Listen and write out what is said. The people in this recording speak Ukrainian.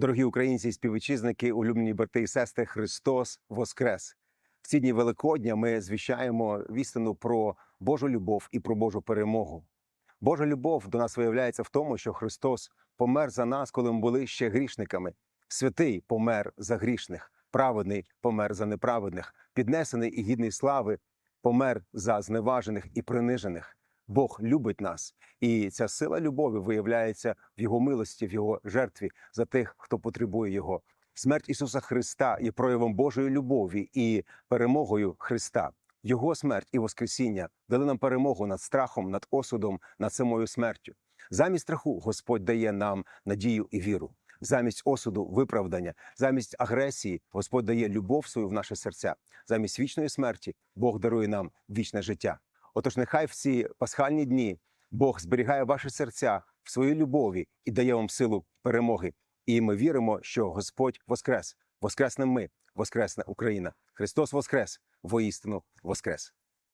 Дорогі українці і співвітчизники, улюблені брати і сестри, Христос Воскрес! В ці дні Великодня ми звіщаємо вістину про Божу любов і про Божу перемогу. Божа любов до нас виявляється в тому, що Христос помер за нас, коли ми були ще грішниками. Святий помер за грішних, праведний помер за неправедних, піднесений і гідний слави помер за зневажених і принижених. Бог любить нас, і ця сила любові виявляється в його милості, в його жертві за тих, хто потребує його. Смерть Ісуса Христа є проявом Божої любові і перемогою Христа. Його смерть і Воскресіння дали нам перемогу над страхом, над осудом, над самою смертю. Замість страху Господь дає нам надію і віру. Замість осуду виправдання, замість агресії Господь дає любов свою в наші серця. Замість вічної смерті Бог дарує нам вічне життя. Отож, нехай в ці пасхальні дні Бог зберігає ваші серця в своїй любові і дає вам силу перемоги. І ми віримо, що Господь воскрес. Воскреснем ми, воскресна Україна. Христос воскрес, воістину воскрес.